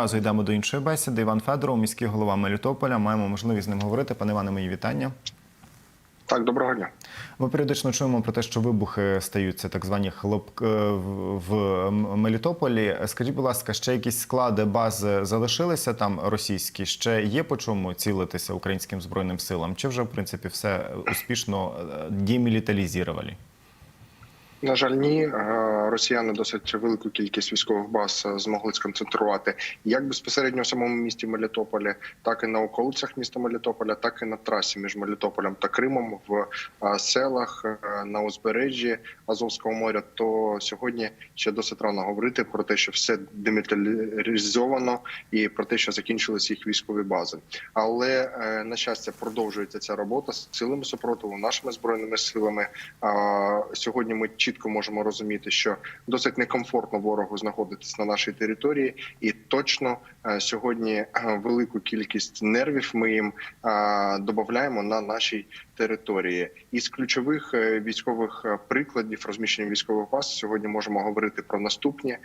Разу йдемо до іншої бесіди. Іван Федоров, міський голова Мелітополя. Маємо можливість з ним говорити. Пане Іване, мої вітання. Так, доброго дня. Ми періодично чуємо про те, що вибухи стаються так звані хлоп е, в Мелітополі. Скажіть, будь ласка, ще якісь склади бази залишилися там російські? Ще є по чому цілитися українським збройним силам? Чи вже в принципі все успішно е. На жаль, ні. Росіяни досить велику кількість військових баз е, змогли сконцентрувати як безпосередньо в самому місті Мелітополі, так і на околицях міста Мелітополя, так і на трасі між Мелітополем та Кримом в е, селах е, на узбережжі Азовського моря. То сьогодні ще досить рано говорити про те, що все демілітаризовано і про те, що закінчились їх військові бази. Але на щастя продовжується ця робота з силами супротиву, нашими збройними силами. Сьогодні ми чітко можемо розуміти, що досить некомфортно ворогу знаходитись на нашій території, і точно е, сьогодні е, велику кількість нервів ми їм е, додаємо на нашій території. Із ключових е, військових е, прикладів розміщення військових баз сьогодні можемо говорити про наступні.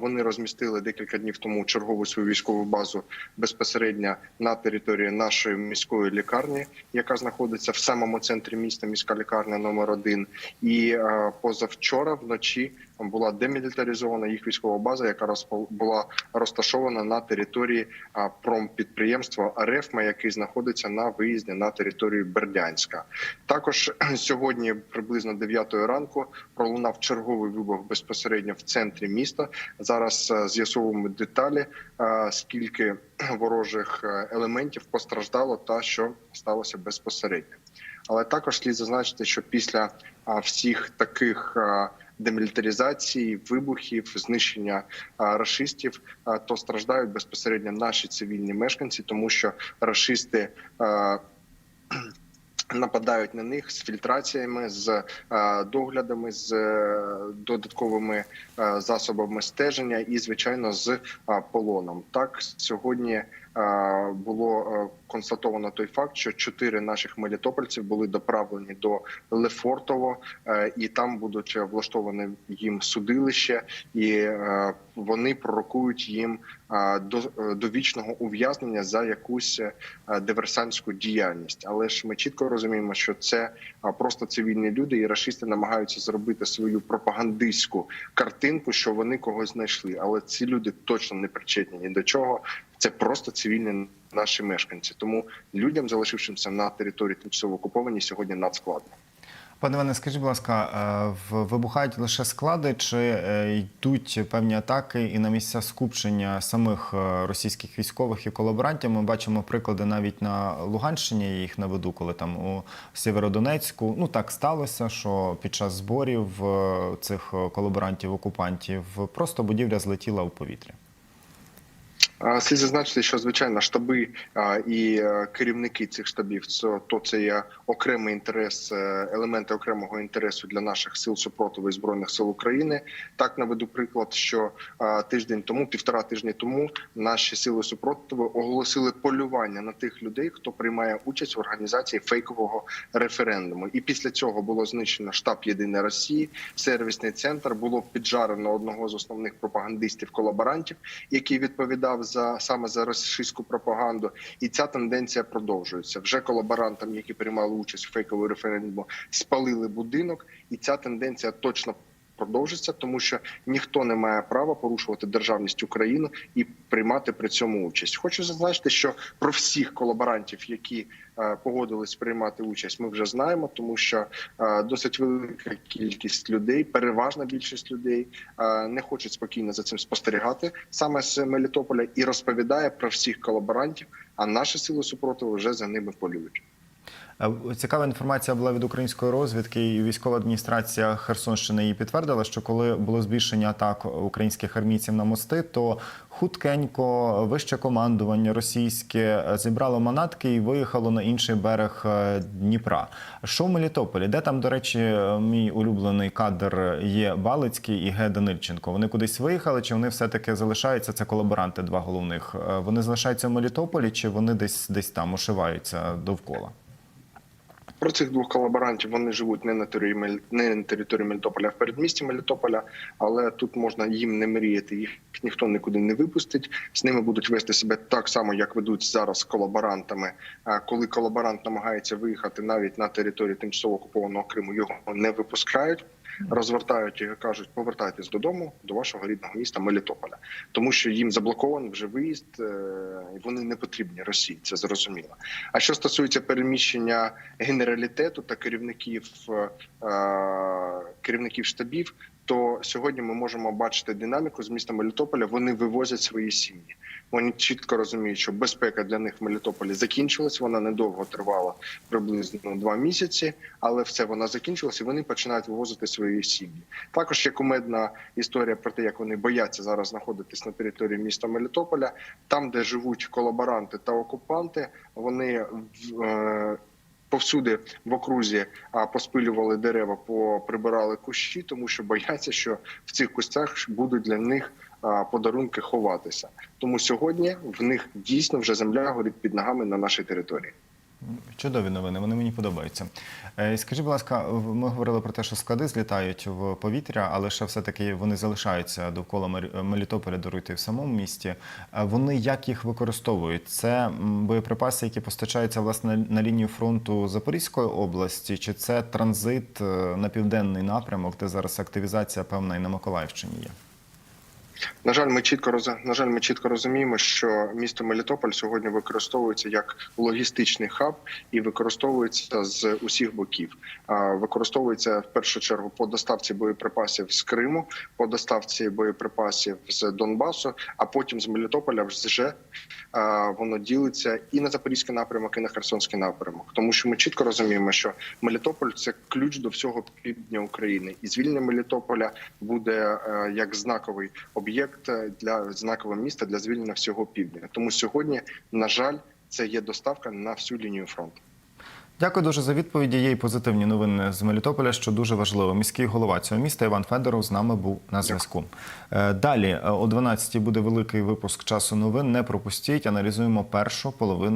Вони розмістили декілька днів тому чергову свою військову базу безпосередньо на території нашої міської лікарні, яка знаходиться в самому центрі міста, міська лікарня номер 1 І е, позавчора вночі була демілітаризована їх військова база, яка була розташована на території промпідприємства Арефма, який знаходиться на виїзді на територію Бердянська. Також сьогодні, приблизно 9 ранку, пролунав черговий вибух безпосередньо в центрі міста. Зараз е, з'ясовуємо деталі, е, скільки ворожих е, елементів постраждало та що сталося безпосередньо. Але також слід зазначити, що після всіх таких демілітаризації, вибухів, знищення рашистів, то страждають безпосередньо наші цивільні мешканці, тому що рашисти. Нападають на них з фільтраціями, з е, доглядами, з е, додатковими е, засобами стеження і, звичайно, з полоном. Так сьогодні було е, констатовано той факт, що чотири наших мелітопольців були доправлені до Лефортово, е, і там будуть влаштовані їм судилище, і е, вони пророкують їм до довічного ув'язнення за якусь диверсантську діяльність. Але ж ми чітко розуміємо, що це просто цивільні люди, і рашисти намагаються зробити свою пропагандистську картинку, що вони когось знайшли. Але ці люди точно не причетні ні до чого. Це просто цивільні наші мешканці. Тому людям, залишившимся на території тимчасово окуповані, сьогодні надскладно. Пане Іване, скажіть, будь ласка, е, вибухають лише склади, чи е, йдуть певні атаки і на місця скупчення самих е, російських військових і колаборантів? Ми бачимо приклади навіть на Луганщині, я їх наведу, коли там у Сєвєродонецьку. Ну так сталося, що під час зборів цих колаборантів-окупантів просто будівля злетіла в повітря. Слід зазначити, що звичайно штаби і е, керівники цих штабів це то це є окремий інтерес, е, елементи окремого інтересу для наших сил супротиву і збройних сил України. Так наведу приклад, що тиждень тому, півтора тижні тому, наші сили супротиву оголосили полювання на тих людей, хто приймає участь в організації фейкового референдуму. І після цього було знищено штаб Єдиної Росії, сервісний центр. Було піджарено одного з основних пропагандистів колаборантів, який відповідав за саме за російську пропаганду, і ця тенденція продовжується. Вже колаборантам, які приймали участь в фейковому референдуму, спалили будинок, і ця тенденція точно. Продовжиться, тому що ніхто не має права порушувати державність України і приймати при цьому участь. Хочу зазначити, що про всіх колаборантів, які е, погодились приймати участь, ми вже знаємо, тому що е, досить велика кількість людей, переважна більшість людей, е, не хочуть спокійно за цим спостерігати саме з Мелітополя і розповідає про всіх колаборантів. А наші сили супротиву вже за ними полюють. Е, Цікава інформація була від української розвідки, і військова адміністрація Херсонщини її підтвердила, що коли було збільшення атак українських армійців на мости, то хуткенько вище командування російське е, зібрало манатки і виїхало на інший берег е, Дніпра. Що в Мелітополі? Де там, до речі, мій улюблений кадр є Балицький і Ге Данильченко? Вони кудись виїхали, чи вони все-таки залишаються? Це колаборанти, два головних. Вони залишаються в Мелітополі, чи вони десь десь там ошиваються довкола? Про цих двох колаборантів вони живуть не на території не на території Мелітополя, а в передмісті Мелітополя. Але тут можна їм не мріяти. Їх ніхто нікуди не випустить. З ними будуть вести себе так само, як ведуть зараз колаборантами. Коли колаборант намагається виїхати навіть на територію тимчасово окупованого Криму, його не випускають. Розвертають і кажуть, повертайтесь додому до вашого рідного міста Мелітополя, тому що їм заблокований вже виїзд, е, і вони не потрібні Росії. Це зрозуміло. А що стосується переміщення генералітету та керівників е, керівників штабів, то сьогодні ми можемо бачити динаміку з міста Мелітополя. Вони вивозять свої сім'ї. Вони чітко розуміють, що безпека для них в Мелітополі закінчилась. Вона недовго тривала, приблизно два місяці, але все вона закінчилась, і вони починають вивозити свої сім'ї. Також є кумедна історія про те, як вони бояться зараз знаходитись на території міста Мелітополя, там, де живуть колаборанти та окупанти, вони е, повсюди в окрузі поспилювали дерева, поприбирали кущі, тому що бояться, що в цих кустях будуть для них подарунки ховатися. Тому сьогодні в них дійсно вже земля горить під ногами на нашій території. Чудові новини, вони мені подобаються. Е, Скажіть, будь ласка, ми говорили про те, що склади злітають в повітря, але ще все-таки вони залишаються довкола Мелітополя, даруйте в самому місті. Е, Вони як їх використовують? Це боєприпаси, які постачаються власне на лінію фронту Запорізької області, чи це транзит е, на південний напрямок, де зараз активізація певна і на Миколаївщині є? На жаль, ми чітко роз... на жаль, ми чітко розуміємо, що місто Мелітополь сьогодні використовується як логістичний хаб і використовується з усіх боків. Використовується в першу чергу по доставці боєприпасів з Криму, по доставці боєприпасів з Донбасу, а потім з Мелітополя вже воно ділиться і на запорізький напрямок, і на Херсонський напрямок. Тому що ми чітко розуміємо, що Мелітополь це ключ до всього півдня України, і звільнення Мелітополя буде е, як знаковий об'єкт для знакового міста для звільнення всього півдня. Тому сьогодні, на жаль, це є доставка на всю лінію фронту. Дякую дуже за відповіді. Є й позитивні новини з Мелітополя, що дуже важливо. Міський голова цього міста Іван Федоров з нами був на зв'язку. Е, Далі е, о 12 буде великий випуск часу новин. Не пропустіть. Аналізуємо першу половину.